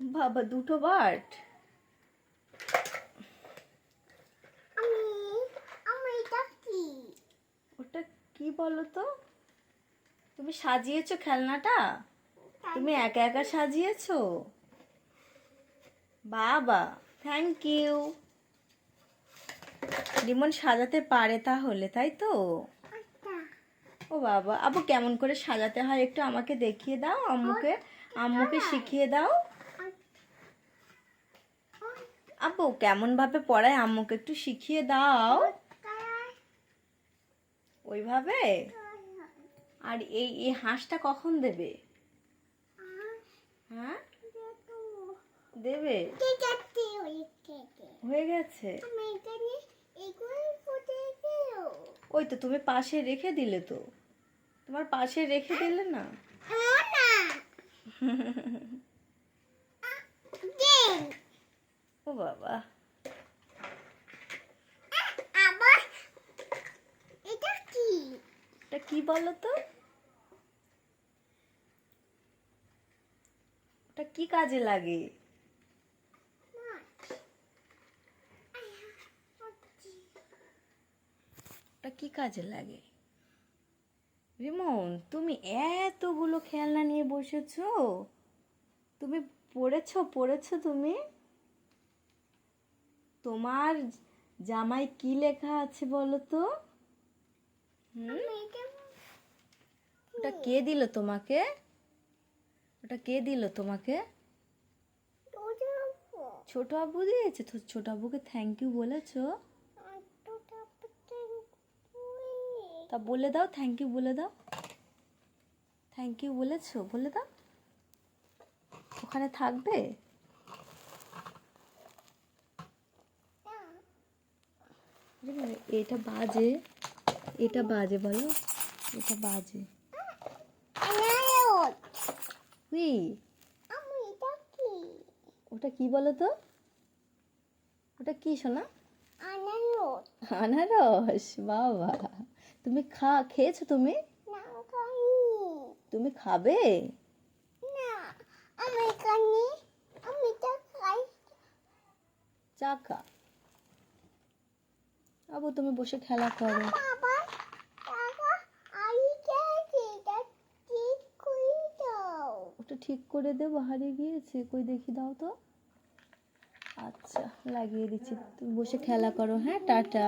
বাবা দুটো কি? ওটা কি বলো তো তুমি সাজিয়েছো খেলনাটা? তুমি একা একা সাজিয়েছো? বাবা থ্যাংক ইউ রিমন সাজাতে পারে তাহলে তাই তো? আচ্ছা। ও বাবা আবু কেমন করে সাজাতে হয় একটু আমাকে দেখিয়ে দাও আম্মুকে আম্মুকে শিখিয়ে দাও। আব্বু কেমন ভাবে পড়ায়, আম্মুকে একটু শিখিয়ে দাও। ওইভাবে? আর এই এই হাঁসটা কখন দেবে? হ্যাঁ? দেবে? হয়ে গেছে। ওই তো তুমি পাশে রেখে দিলে তো। তোমার পাশে রেখে দিলে না না দেন ও বাবা। এটা কি? এটা কি বলো তো ওটা কি কাজে লাগে? ওটা কি কাজে লাগে? রিমন তুমি এতগুলো খেলনা নিয়ে বসেছো? তুমি পড়েছো পড়েছো তুমি? তোমার জামাই কি লেখা আছে বলো তো? ওটা কে দিল তোমাকে? ওটা কে দিল তোমাকে? ছোট আব্বু। দিয়েছে তো? ছোট আব্বুকে থ্যাংক ইউ বলেছ? তা বলে দাও থ্যাংক ইউ বলে দাও। থ্যাংক ইউ বলেছ? বলে দাও। ওখানে থাকবে? এটা বাজে। এটা বাজে বলো। এটা বাজে। উই ওটা কি বলো তো? ওটা কি শোনা আনারস। বাবা। তুমি খা খেয়েছো তুমি? তুমি খাবে? চাকা আবু তুমি বসে খেলা করো। ওটা ঠিক করে দেবো হারিয়ে গিয়েছে। কই দেখি দাও তো। আচ্ছা লাগিয়ে দিচ্ছি। তুমি বসে খেলা করো হ্যাঁ? টাটা।